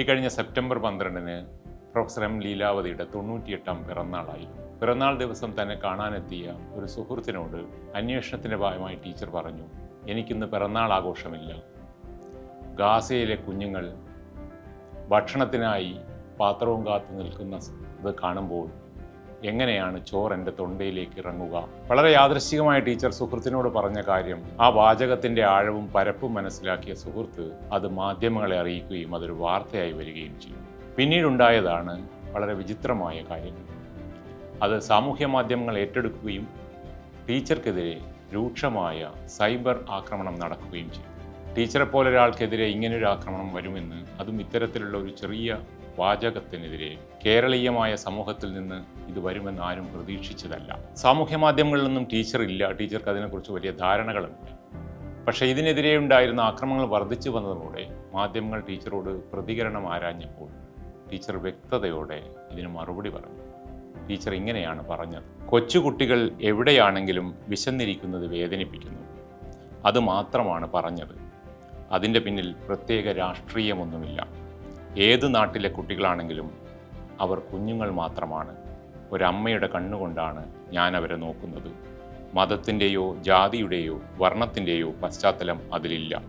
ഈ കഴിഞ്ഞ സെപ്റ്റംബർ പന്ത്രണ്ടിന് പ്രൊഫസർ എം ലീലാവതിയുടെ തൊണ്ണൂറ്റിയെട്ടാം പിറന്നാളായി. പിറന്നാൾ ദിവസം തന്നെ കാണാനെത്തിയ ഒരു സുഹൃത്തിനോട് അന്വേഷണത്തിന്റെ ഭാഗമായി ടീച്ചർ പറഞ്ഞു എനിക്കിന്ന് പിറന്നാൾ ആഘോഷമില്ല ഗാസയിലെ കുഞ്ഞുങ്ങൾ ഭക്ഷണത്തിനായി പാത്രവും കാത്തു നിൽക്കുന്ന ഇത് കാണുമ്പോൾ എങ്ങനെയാണ് ചോറ് എന്റെ തൊണ്ടയിലേക്ക് ഇറങ്ങുക? വളരെ യാദൃശികമായ ടീച്ചർ സുഹൃത്തിനോട് പറഞ്ഞ കാര്യം ആ വാചകത്തിന്റെ ആഴവും പരപ്പും മനസ്സിലാക്കിയ സുഹൃത്ത് അത് മാധ്യമങ്ങളെ അറിയിക്കുകയും അതൊരു വാർത്തയായി വരികയും ചെയ്യും പിന്നീടുണ്ടായതാണ് വളരെ വിചിത്രമായ കാര്യങ്ങൾ അത് സാമൂഹ്യ മാധ്യമങ്ങൾ ഏറ്റെടുക്കുകയും ടീച്ചർക്കെതിരെ രൂക്ഷമായ സൈബർ ആക്രമണം നടക്കുകയും ചെയ്തു. ടീച്ചറെ പോലൊരാൾക്കെതിരെ ഇങ്ങനൊരു ആക്രമണം വരുമെന്ന് അതും ഇത്തരത്തിലുള്ള ഒരു ചെറിയ വാചകത്തിനെതിരെ കേരളീയമായ സമൂഹത്തിൽ നിന്ന് ഇത് വരുമെന്ന് ആരും പ്രതീക്ഷിച്ചതല്ല. സാമൂഹ്യ മാധ്യമങ്ങളിലൊന്നും ടീച്ചർ ഇല്ല. ടീച്ചർക്ക് അതിനെക്കുറിച്ച് വലിയ ധാരണകളുണ്ട് പക്ഷേ ഇതിനെതിരെ ഉണ്ടായിരുന്ന ആക്രമണങ്ങൾ വർദ്ധിച്ചു വന്നതോടെ മാധ്യമങ്ങൾ ടീച്ചറോട് പ്രതികരണം ആരാഞ്ഞപ്പോൾ ടീച്ചർ വ്യക്തതയോടെ ഇതിന് മറുപടി പറഞ്ഞു. ടീച്ചർ ഇങ്ങനെയാണ് പറഞ്ഞത്. കൊച്ചുകുട്ടികൾ എവിടെയാണെങ്കിലും വിശന്നിരിക്കുന്നത് വേദനിപ്പിക്കുന്നു. അത് മാത്രമാണ് പറഞ്ഞത്. അതിന്റെ പിന്നിൽ പ്രത്യേക രാഷ്ട്രീയമൊന്നുമില്ല. ഏത് നാട്ടിലെ കുട്ടികളാണെങ്കിലും അവർ കുഞ്ഞുങ്ങൾ മാത്രമാണ്. ഒരമ്മയുടെ കണ്ണുകൊണ്ടാണ് ഞാൻ അവരെ നോക്കുന്നത്. മതത്തിന്റെയോ ജാതിയുടെയോ വർണത്തിന്റെയോ പശ്ചാത്തലം അതിലില്ല.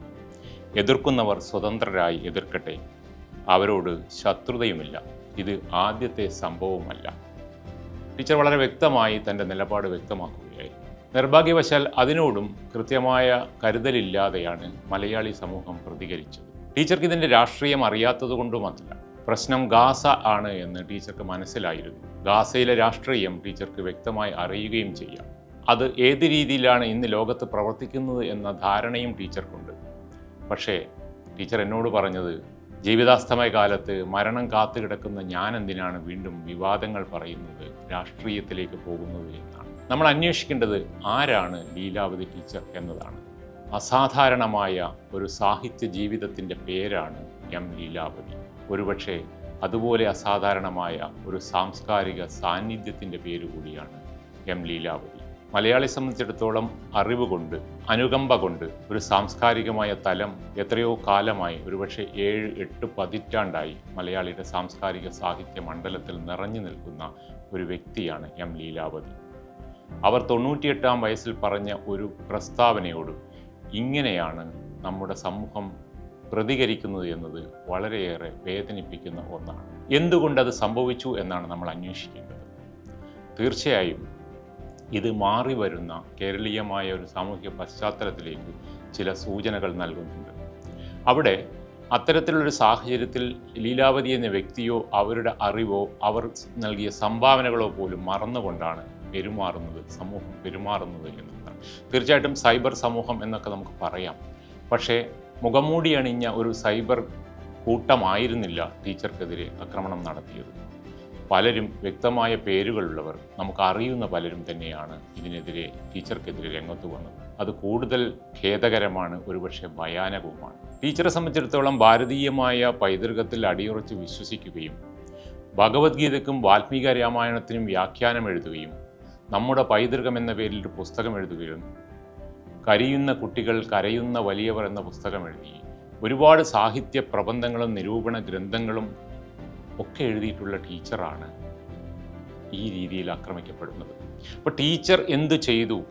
എതിർക്കുന്നവർ സ്വതന്ത്രരായി എതിർക്കട്ടെ. അവരോട് ശത്രുതയുമില്ല. ഇത് ആദ്യത്തെ സംഭവമല്ല ടീച്ചർ വളരെ വ്യക്തമായി തന്റെ നിലപാട് വ്യക്തമാക്കുകയായി. നിർഭാഗ്യവശാൽ അതിനോടും കൃത്യമായ കരുതലില്ലാതെയാണ് മലയാളി സമൂഹം പ്രതികരിച്ചത്. ടീച്ചർക്ക് ഇതിന്റെ രാഷ്ട്രീയം അറിയാത്തത് കൊണ്ടുമല്ല പ്രശ്നം ഗാസ ആണ് എന്ന് ടീച്ചർക്ക് മനസ്സിലായിരുന്നു. ഗാസയിലെ രാഷ്ട്രീയം ടീച്ചർക്ക് വ്യക്തമായി അറിയുകയും ചെയ്യാം. അത് ഏത് രീതിയിലാണ് ഇന്ന് ലോകത്ത് പ്രവർത്തിക്കുന്നത് എന്ന ധാരണയും ടീച്ചർക്കുണ്ട്. പക്ഷേ ടീച്ചർ എന്നോട് പറഞ്ഞത് ജീവിതാസ്തമയ കാലത്ത് മരണം കാത്തു കിടക്കുന്ന ഞാൻ എന്തിനാണ് വീണ്ടും വിവാദങ്ങൾ പറയുന്നത് രാഷ്ട്രീയത്തിലേക്ക് പോകുന്നത് എന്നാണ്? നമ്മൾ അന്വേഷിക്കേണ്ടത് ആരാണ് ലീലാവതി ടീച്ചർ എന്നതാണ്. അസാധാരണമായ ഒരു സാഹിത്യ ജീവിതത്തിന്റെ പേരാണ് എം ലീലാവതി. ഒരുപക്ഷെ അതുപോലെ അസാധാരണമായ ഒരു സാംസ്കാരിക സാന്നിധ്യത്തിന്റെ പേര് കൂടിയാണ് എം ലീലാവതി. മലയാളി സംബന്ധിച്ചിടത്തോളം അറിവ് കൊണ്ട് അനുകമ്പ കൊണ്ട് ഒരു സാംസ്കാരികമായ തലം എത്രയോ കാലമായി ഒരുപക്ഷെ ഏഴ് എട്ട് പതിറ്റാണ്ടായി മലയാളിയുടെ സാംസ്കാരിക സാഹിത്യ മണ്ഡലത്തിൽ നിറഞ്ഞു നിൽക്കുന്ന ഒരു വ്യക്തിയാണ് എം ലീലാവതി. അവർ തൊണ്ണൂറ്റിയെട്ടാം വയസ്സിൽ പറഞ്ഞ ഒരു പ്രസ്താവനയോട് ഇങ്ങനെയാണ് നമ്മുടെ സമൂഹം പ്രതികരിക്കുന്നത് എന്നത് വളരെയേറെ വേദനിപ്പിക്കുന്ന ഒന്നാണ്. എന്തുകൊണ്ടത് സംഭവിച്ചു എന്നാണ് നമ്മൾ അന്വേഷിക്കേണ്ടത്. തീർച്ചയായും ഇത് മാറി വരുന്ന കേരളീയമായ ഒരു സാമൂഹിക പശ്ചാത്തലത്തിലേക്ക് ചില സൂചനകൾ നൽകുന്നുണ്ട്. അവിടെ അത്തരത്തിലുള്ളൊരു സാഹചര്യത്തിൽ ലീലാവതി എന്ന വ്യക്തിയോ അവരുടെ അറിവോ അവർ നൽകിയ സംഭാവനകളോ പോലും മറന്നുകൊണ്ടാണ് പെരുമാറുന്നത് സമൂഹം പെരുമാറുന്നത് എന്നതാണ് തീർച്ചയായിട്ടും സൈബർ സമൂഹം എന്നൊക്കെ നമുക്ക് പറയാം. പക്ഷേ മുഖംമൂടി അണിഞ്ഞ ഒരു സൈബർ കൂട്ടമായിരുന്നില്ല ടീച്ചർക്കെതിരെ ആക്രമണം നടത്തിയത്. പലരും വ്യക്തമായ പേരുകളുള്ളവർ നമുക്ക് അറിയുന്ന പലരും തന്നെയാണ് ഇതിനെതിരെ ടീച്ചർക്കെതിരെ രംഗത്ത് വന്നത്. അത് കൂടുതൽ ഖേദകരമാണ് ഒരുപക്ഷെ ഭയാനകവുമാണ്. ടീച്ചറെ സംബന്ധിച്ചിടത്തോളം ഭാരതീയമായ പൈതൃകത്തിൽ അടിയുറച്ച് വിശ്വസിക്കുകയും ഭഗവത്ഗീതയ്ക്കും വാൽമീക രാമായണത്തിനും വ്യാഖ്യാനം എഴുതുകയും നമ്മുടെ പൈതൃകം എന്ന പേരിൽ ഒരു പുസ്തകം എഴുതുകയും കരിയുന്ന കുട്ടികൾ കരയുന്ന വലിയവർ എന്ന പുസ്തകം എഴുതി ഒരുപാട് സാഹിത്യ പ്രബന്ധങ്ങളും നിരൂപണ ഗ്രന്ഥങ്ങളും ഒക്കെ എഴുതിയിട്ടുള്ള ടീച്ചറാണ് ഈ രീതിയിൽ ആക്രമിക്കപ്പെടുന്നത്. അപ്പോൾ ടീച്ചർ എന്ത് ചെയ്തു?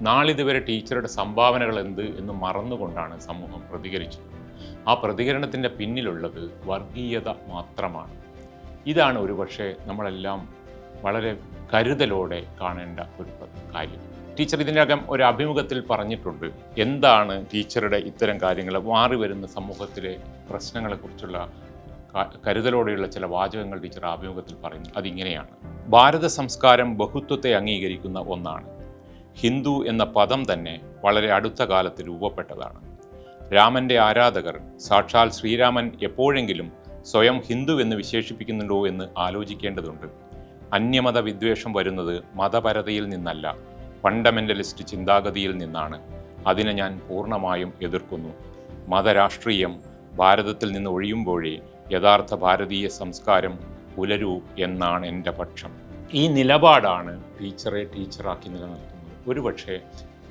നാളിതുവരെ ടീച്ചറുടെ സംഭാവനകൾ എന്ത് എന്ന് മറന്നുകൊണ്ടാണ് സമൂഹം പ്രതികരിച്ചത്. ആ പ്രതികരണത്തിന്റെ പിന്നിലുള്ളത് വർഗീയത മാത്രമാണ്. ഇതാണ് ഒരുപക്ഷെ നമ്മളെല്ലാം വളരെ കരുതലോടെ കാണേണ്ട ഒരു കാര്യം. ടീച്ചർ ഇതിനകം ഒരു അഭിമുഖത്തിൽ പറഞ്ഞിട്ടുണ്ട്. എന്താണ് ടീച്ചറുടെ ഇത്തരം കാര്യങ്ങൾ? മാറി വരുന്ന സമൂഹത്തിലെ പ്രശ്നങ്ങളെക്കുറിച്ചുള്ള കരുതലോടെയുള്ള ചില വാചകങ്ങൾ ടീച്ചർ അഭിമുഖത്തിൽ പറയുന്നു. അതിങ്ങനെയാണ്. ഭാരത സംസ്കാരം ബഹുത്വത്തെ അംഗീകരിക്കുന്ന ഒന്നാണ്. ഹിന്ദു എന്ന പദം തന്നെ വളരെ അടുത്ത കാലത്ത് രൂപപ്പെട്ടതാണ്. രാമന്റെ ആരാധകർ സാക്ഷാൽ ശ്രീരാമൻ എപ്പോഴെങ്കിലും സ്വയം ഹിന്ദു എന്ന് വിശേഷിപ്പിക്കുന്നുണ്ടോ എന്ന് ആലോചിക്കേണ്ടതുണ്ട്. അന്യമത വിദ്വേഷം വരുന്നത് മതപരതയിൽ നിന്നല്ല ഫണ്ടമെന്റലിസ്റ്റ് ചിന്താഗതിയിൽ നിന്നാണ്. അതിനെ ഞാൻ പൂർണമായും എതിർക്കുന്നു. മതരാഷ്ട്രീയം ഭാരതത്തിൽ നിന്ന് ഒഴിയുമ്പോഴേ യഥാർത്ഥ ഭാരതീയ സംസ്കാരം പുലരൂ എന്നാണ് എന്റെ പക്ഷം. ഈ നിലപാടാണ് ടീച്ചറെ ടീച്ചറാക്കി നിലനിർത്തുന്നത്. ഒരുപക്ഷെ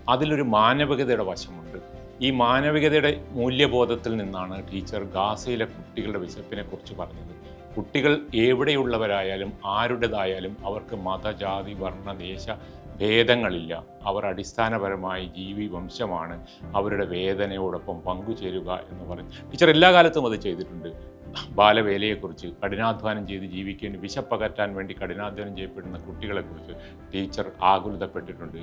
അതിലൊരു മാനവികതയുടെ വശമുണ്ട്. ഈ മാനവികതയുടെ മൂല്യബോധത്തിൽ നിന്നാണ് ടീച്ചർ ഗാസയിലെ കുട്ടികളുടെ വിശപ്പിനെ കുറിച്ച് പറഞ്ഞത്. കുട്ടികൾ എവിടെയുള്ളവരായാലും ആരുടേതായാലും അവർക്ക് മത ജാതി വർണ ദേശ ഭേദങ്ങളില്ല. അവർ അടിസ്ഥാനപരമായി ജീവി വംശമാണ്. അവരുടെ വേദനയോടൊപ്പം പങ്കുചേരുക എന്ന് പറഞ്ഞു ടീച്ചർ എല്ലാ കാലത്തും അത് ചെയ്തിട്ടുണ്ട്. ബാലവേലയെക്കുറിച്ച് കഠിനാധ്വാനം ചെയ്ത് ജീവിക്കേണ്ടി വിശപ്പകറ്റാൻ വേണ്ടി കഠിനാധ്വാനം ചെയ്യപ്പെടുന്ന കുട്ടികളെക്കുറിച്ച് ടീച്ചർ ആകുലതപ്പെട്ടിട്ടുണ്ട്.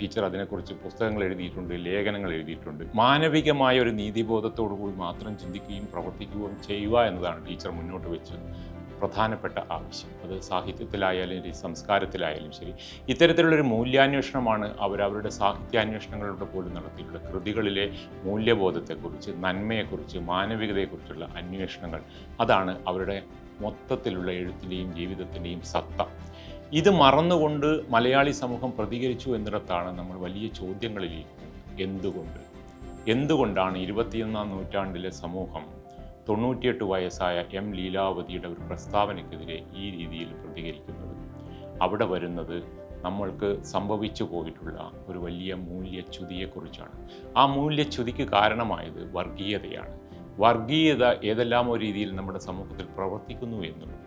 ടീച്ചർ അതിനെക്കുറിച്ച് പുസ്തകങ്ങൾ എഴുതിയിട്ടുണ്ട് ലേഖനങ്ങൾ എഴുതിയിട്ടുണ്ട്. മാനവികമായ ഒരു നീതിബോധത്തോടു കൂടി മാത്രം ചിന്തിക്കുകയും പ്രവർത്തിക്കുകയും ചെയ്യുക എന്നതാണ് ടീച്ചർ മുന്നോട്ട് വെച്ച് പ്രധാനപ്പെട്ട ആവശ്യം. അത് സാഹിത്യത്തിലായാലും ശരി സംസ്കാരത്തിലായാലും ശരി. ഇത്തരത്തിലുള്ളൊരു മൂല്യാന്വേഷണമാണ് അവരവരുടെ സാഹിത്യാന്വേഷണങ്ങളിലൂടെ പോലും നടത്തിയിട്ടുള്ള കൃതികളിലെ മൂല്യബോധത്തെക്കുറിച്ച് നന്മയെക്കുറിച്ച് മാനവികതയെക്കുറിച്ചുള്ള അന്വേഷണങ്ങൾ. അതാണ് അവരുടെ മൊത്തത്തിലുള്ള എഴുത്തിന്റെയും ജീവിതത്തിന്റെയും സത്ത. ഇത് മറന്നുകൊണ്ട് മലയാളി സമൂഹം പ്രതികരിച്ചു എന്നിടത്താണ് നമ്മൾ വലിയ ചോദ്യങ്ങളിലേക്ക് എന്തുകൊണ്ട്? എന്തുകൊണ്ടാണ് ഇരുപത്തിയൊന്നാം നൂറ്റാണ്ടിലെ സമൂഹം തൊണ്ണൂറ്റിയെട്ട് വയസ്സായ എം ലീലാവതിയുടെ ഒരു പ്രസ്താവനയ്ക്കെതിരെ ഈ രീതിയിൽ പ്രതികരിക്കുന്നത്. അവിടെ വരുന്നത് നമ്മൾക്ക് സംഭവിച്ചു പോയിട്ടുള്ള ഒരു വലിയ മൂല്യച്യുതിയെക്കുറിച്ചാണ്. ആ മൂല്യച്യുതിക്ക് കാരണമായത് വർഗീയതയാണ്. വർഗീയത ഏതെല്ലാം ഒരു രീതിയിൽ നമ്മുടെ സമൂഹത്തിൽ പ്രവർത്തിക്കുന്നു എന്നുള്ളത്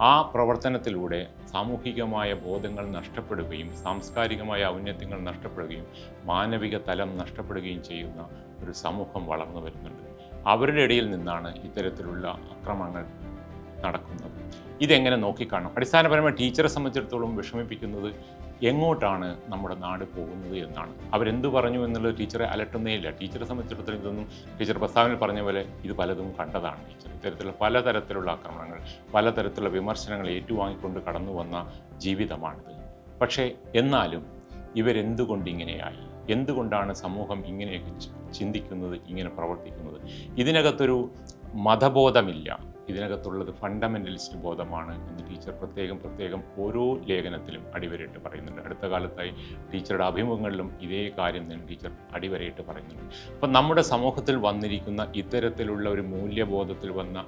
ആ പ്രവർത്തനത്തിലൂടെ സാമൂഹികമായ ബോധങ്ങൾ നഷ്ടപ്പെടുകയും സാംസ്കാരികമായ ഔന്നത്യങ്ങൾ നഷ്ടപ്പെടുകയും മാനവിക തലം നഷ്ടപ്പെടുകയും ചെയ്യുന്ന ഒരു സമൂഹം വളർന്നു വരുന്നുണ്ട്. അവരുടെ ഇടയിൽ നിന്നാണ് ഇത്തരത്തിലുള്ള അക്രമങ്ങൾ നടക്കുന്നത്. ഇതെങ്ങനെ നോക്കിക്കാണും? അടിസ്ഥാനപരമായി ടീച്ചറെ സംബന്ധിച്ചിടത്തോളം വിഷമിപ്പിക്കുന്നത് എങ്ങോട്ടാണ് നമ്മുടെ നാട് പോകുന്നത് എന്നാണ്. അവരെന്ത് പറഞ്ഞു എന്നുള്ളത് ടീച്ചറെ അലട്ടുന്നേ ഇല്ല ടീച്ചറെ സംബന്ധിച്ചിടത്തോളം ഇതൊന്നും ടീച്ചർ പ്രസ്താവനയിൽ പറഞ്ഞ പോലെ ഇത് പലതും കണ്ടതാണ് ടീച്ചർ ഇത്തരത്തിലുള്ള പലതരത്തിലുള്ള ആക്രമണങ്ങൾ പലതരത്തിലുള്ള വിമർശനങ്ങൾ ഏറ്റുവാങ്ങിക്കൊണ്ട് കടന്നു വന്ന ജീവിതമാണിത്. പക്ഷേ എന്നാലും ഇവരെന്തുകൊണ്ട് ഇങ്ങനെയായി? എന്തുകൊണ്ടാണ് സമൂഹം ഇങ്ങനെയൊക്കെ ചിന്തിക്കുന്നത് ഇങ്ങനെ പ്രവർത്തിക്കുന്നത്. ഇതിനകത്തൊരു മതബോധമില്ല. ഇതിനകത്തുള്ളത് ഫണ്ടമെന്റലിസ്റ്റ് ബോധമാണ് എന്ന് ടീച്ചർ പ്രത്യേകം പ്രത്യേകം ഓരോ ലേഖനത്തിലും അടിവരയിട്ട് പറയുന്നുണ്ട്. അടുത്ത കാലത്തായി ടീച്ചറുടെ അഭിമുഖങ്ങളിലും ഇതേ കാര്യം തന്നെ ടീച്ചർ അടിവരയിട്ട് പറയുന്നുണ്ട്. അപ്പം നമ്മുടെ സമൂഹത്തിൽ വന്നിരിക്കുന്ന ഇത്തരത്തിലുള്ള ഒരു മൂല്യബോധത്തിൽ വന്ന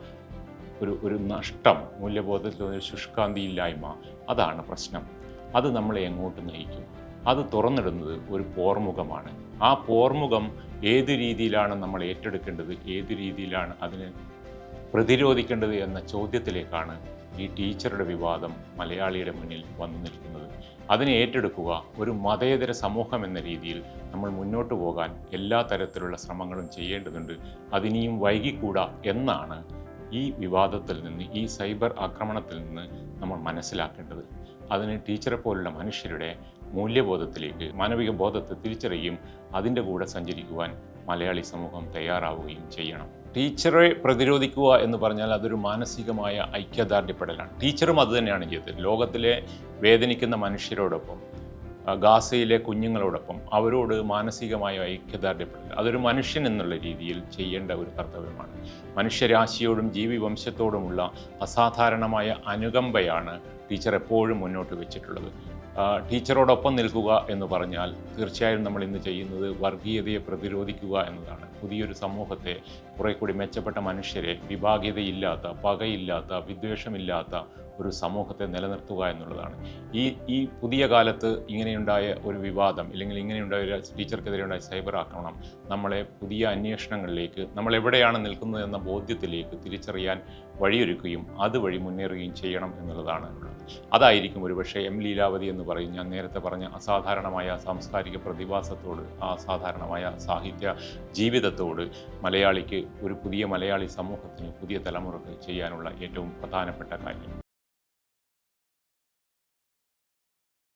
ഒരു ഒരു നഷ്ടം മൂല്യബോധത്തിൽ വന്ന ഒരു ശുഷ്കാന്തിയില്ലായ്മ അതാണ് പ്രശ്നം. അത് നമ്മളെ എങ്ങോട്ട് നയിക്കും? അത് തുറന്നിടുന്നത് ഒരു പോർമുഖമാണ്. ആ പോർമുഖം ഏത് രീതിയിലാണ് നമ്മൾ ഏറ്റെടുക്കേണ്ടത്? ഏത് രീതിയിലാണ് അതിന് പ്രതിരോധിക്കേണ്ടത് എന്ന ചോദ്യത്തിലേക്കാണ് ഈ ടീച്ചറുടെ വിവാദം മലയാളിയുടെ മുന്നിൽ വന്നു നിൽക്കുന്നത്. അതിനെ ഏറ്റെടുക്കുക ഒരു മതേതര സമൂഹം എന്ന രീതിയിൽ നമ്മൾ മുന്നോട്ട് പോകാൻ എല്ലാ തരത്തിലുള്ള ശ്രമങ്ങളും ചെയ്യേണ്ടതുണ്ട്. അതിനിയും വൈകിക്കൂടാ എന്നാണ് ഈ വിവാദത്തിൽ നിന്ന് ഈ സൈബർ ആക്രമണത്തിൽ നിന്ന് നമ്മൾ മനസ്സിലാക്കേണ്ടത്. അതിന് ടീച്ചറെ പോലുള്ള മനുഷ്യരുടെ മൂല്യബോധത്തിലേക്ക് മാനവിക ബോധത്തെ തിരിച്ചറിയുകയും അതിന്റെ കൂടെ സഞ്ചരിക്കുവാൻ മലയാളി സമൂഹം തയ്യാറാവുകയും ചെയ്യണം. ടീച്ചറെ പ്രതിരോധിക്കുക എന്ന് പറഞ്ഞാൽ അതൊരു മാനസികമായ ഐക്യദാർഢ്യപ്പെടലാണ്. ടീച്ചറും അത് തന്നെയാണ് ചെയ്തത്. ലോകത്തിലെ വേദനിക്കുന്ന മനുഷ്യരോടൊപ്പം ഗാസയിലെ കുഞ്ഞുങ്ങളോടൊപ്പം അവരോട് മാനസികമായ ഐക്യദാർഢ്യപ്പെടൽ അതൊരു മനുഷ്യൻ എന്നുള്ള രീതിയിൽ ചെയ്യേണ്ട ഒരു കർത്തവ്യമാണ്. മനുഷ്യരാശിയോടും ജീവി വംശത്തോടുമുള്ള അസാധാരണമായ അനുകമ്പയാണ് ടീച്ചർ എപ്പോഴും മുന്നോട്ട് വെച്ചിട്ടുള്ളത്. ടീച്ചറോടൊപ്പം നിൽക്കുക എന്ന് പറഞ്ഞാൽ തീർച്ചയായും നമ്മൾ ഇന്ന് ചെയ്യുന്നത് വർഗീയതയെ പ്രതിരോധിക്കുക എന്നതാണ്. പുതിയൊരു സമൂഹത്തെ കുറെ കൂടി മെച്ചപ്പെട്ട മനുഷ്യരെ വിഭാഗീയതയില്ലാത്ത പകയില്ലാത്ത വിദ്വേഷമില്ലാത്ത ഒരു സമൂഹത്തെ നിലനിർത്തുക എന്നുള്ളതാണ്. ഈ ഈ പുതിയ കാലത്ത് ഇങ്ങനെയുണ്ടായ ഒരു വിവാദം ഇല്ലെങ്കിൽ ഇങ്ങനെയുണ്ടായ ഒരു ടീച്ചർക്കെതിരെ ഉണ്ടായ സൈബർ ആക്രമണം നമ്മളെ പുതിയ അന്വേഷണങ്ങളിലേക്ക് നമ്മൾ എവിടെയാണ് നിൽക്കുന്നത് എന്ന ബോധ്യത്തിലേക്ക് തിരിച്ചറിയാൻ വഴിയൊരുക്കുകയും അതുവഴി മുന്നേറുകയും ചെയ്യണം എന്നുള്ളതാണ് അതായിരിക്കും ഒരുപക്ഷെ എം ലീലാവതി എന്ന് പറയും. ഞാൻ നേരത്തെ പറഞ്ഞ അസാധാരണമായ സാംസ്കാരിക പ്രതിഭാസത്തോട് അസാധാരണമായ സാഹിത്യ ജീവിതത്തോട് മലയാളിക്ക് ഒരു പുതിയ മലയാളി സമൂഹത്തിന് പുതിയ തലമുറയ്ക്ക് ചെയ്യാനുള്ള ഏറ്റവും പ്രധാനപ്പെട്ട കാര്യം.